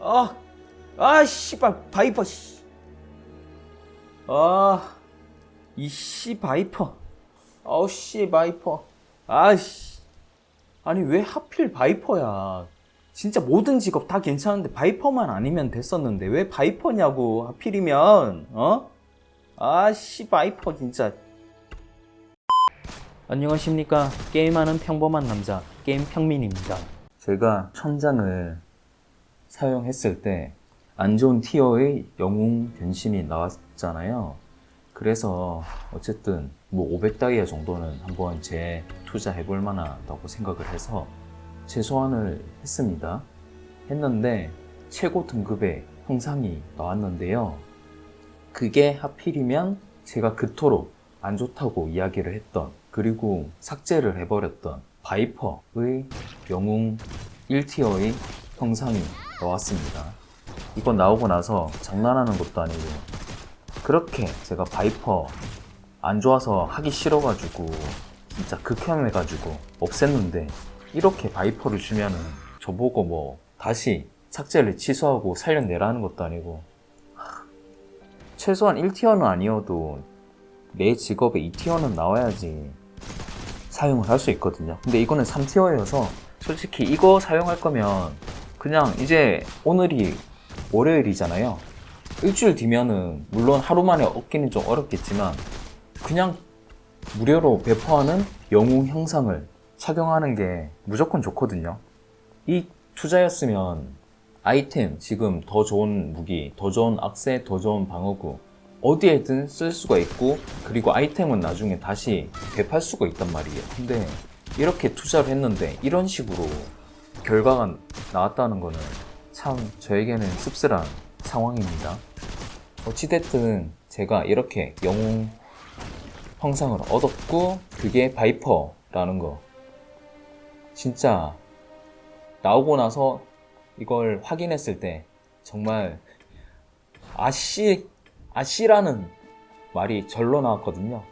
아, 아, 씨발, 바이퍼, 씨. 아, 이씨 바이퍼. 아우, 씨, 바이퍼. 아이씨. 아니, 왜 하필 바이퍼야. 진짜 모든 직업 다 괜찮은데 바이퍼만 아니면 됐었는데 왜 바이퍼냐고 하필이면 어? 아씨 바이퍼 진짜 안녕하십니까 게임하는 평범한 남자 게임 평민입니다 제가 천장을 사용했을 때 안 좋은 티어의 영웅 변신이 나왔잖아요 그래서 어쨌든 뭐 500다이아 정도는 한번 재 투자해 볼 만하다고 생각을 해서 재소환을 했습니다. 했는데 최고 등급의 형상이 나왔는데요. 그게 하필이면 제가 그토록 안 좋다고 이야기를 했던 그리고 삭제를 해버렸던 바이퍼의 영웅 1티어의 형상이 나왔습니다. 이거 나오고 나서 장난하는 것도 아니고 그렇게 제가 바이퍼 안 좋아서 하기 싫어가지고 진짜 극혐해가지고 없앴는데 이렇게 바이퍼를 주면은 저보고 뭐 다시 삭제를 취소하고 살려내라는 것도 아니고 하, 최소한 1티어는 아니어도 내 직업에 2티어는 나와야지 사용을 할 수 있거든요 근데 이거는 3티어여서 솔직히 이거 사용할 거면 그냥 이제 오늘이 월요일이잖아요 일주일 뒤면은 물론 하루 만에 얻기는 좀 어렵겠지만 그냥 무료로 배포하는 영웅 형상을 착용하는 게 무조건 좋거든요. 이 투자였으면 아이템, 지금 더 좋은 무기, 더 좋은 악세, 더 좋은 방어구, 어디에든 쓸 수가 있고, 그리고 아이템은 나중에 다시 배팔 수가 있단 말이에요. 근데 이렇게 투자를 했는데 이런 식으로 결과가 나왔다는 거는 참 저에게는 씁쓸한 상황입니다. 어찌됐든 제가 이렇게 영웅 형상을 얻었고, 그게 바이퍼라는 거. 진짜 나오고 나서 이걸 확인했을 때 정말 아씨 아씨라는 말이 절로 나왔거든요.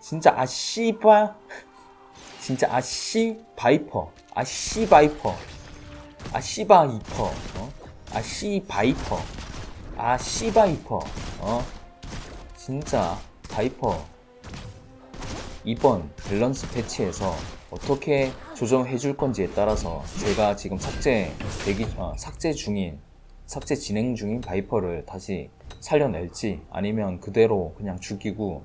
진짜 아씨바 진짜 아씨 바이퍼 아씨 바이퍼 아씨 바이퍼 어? 아씨 바이퍼 아씨 바이퍼 어 진짜 바이퍼 이번 밸런스 패치에서 어떻게 조정해 줄 건지에 따라서 제가 지금 삭제 대기 아, 삭제 중인 삭제 진행 중인 바이퍼를 다시 살려낼지 아니면 그대로 그냥 죽이고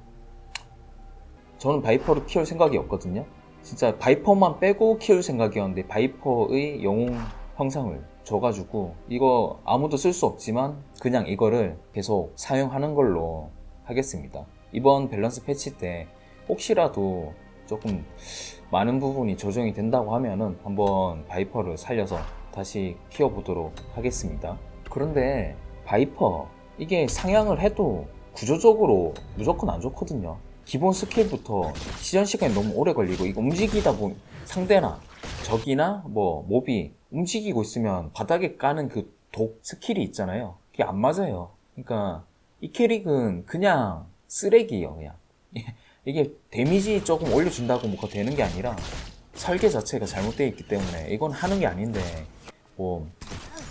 저는 바이퍼를 키울 생각이 없거든요. 진짜 바이퍼만 빼고 키울 생각이었는데 바이퍼의 영웅 형상을 줘가지고 이거 아무도 쓸 수 없지만 그냥 이거를 계속 사용하는 걸로 하겠습니다. 이번 밸런스 패치 때 혹시라도 조금 많은 부분이 조정이 된다고 하면은 한번 바이퍼를 살려서 다시 키워보도록 하겠습니다. 그런데 바이퍼 이게 상향을 해도 구조적으로 무조건 안 좋거든요. 기본 스킬부터 시전 시간이 너무 오래 걸리고 이거 움직이다 보면 상대나 적이나 뭐 몹이 움직이고 있으면 바닥에 까는 그 독 스킬이 있잖아요. 그게 안 맞아요. 그러니까 이 캐릭은 그냥 쓰레기예요, 그냥. 이게 데미지 조금 올려준다고 뭐가 되는 게 아니라 설계 자체가 잘못되어 있기 때문에 이건 하는 게 아닌데 뭐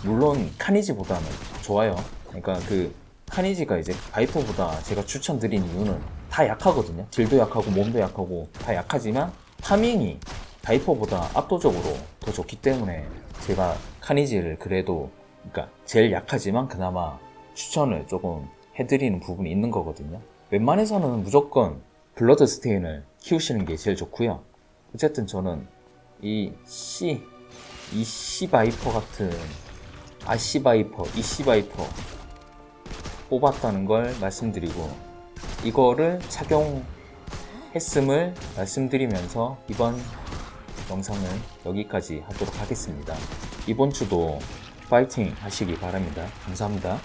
물론 카니지보다는 좋아요. 그러니까 그 카니지가 이제 바이퍼보다 제가 추천드린 이유는 다 약하거든요. 딜도 약하고 몸도 약하고 다 약하지만 타밍이 바이퍼보다 압도적으로 더 좋기 때문에 제가 카니지를 그래도 그러니까 제일 약하지만 그나마 추천을 조금 해드리는 부분이 있는 거거든요. 웬만해서는 무조건 블러드 스테인을 키우시는 게 제일 좋고요. 어쨌든 저는 이 C, 이 C 바이퍼 같은 아씨 바이퍼, 이씨 바이퍼 뽑았다는 걸 말씀드리고 이거를 착용했음을 말씀드리면서 이번 영상은 여기까지 하도록 하겠습니다. 이번 주도 파이팅 하시기 바랍니다. 감사합니다.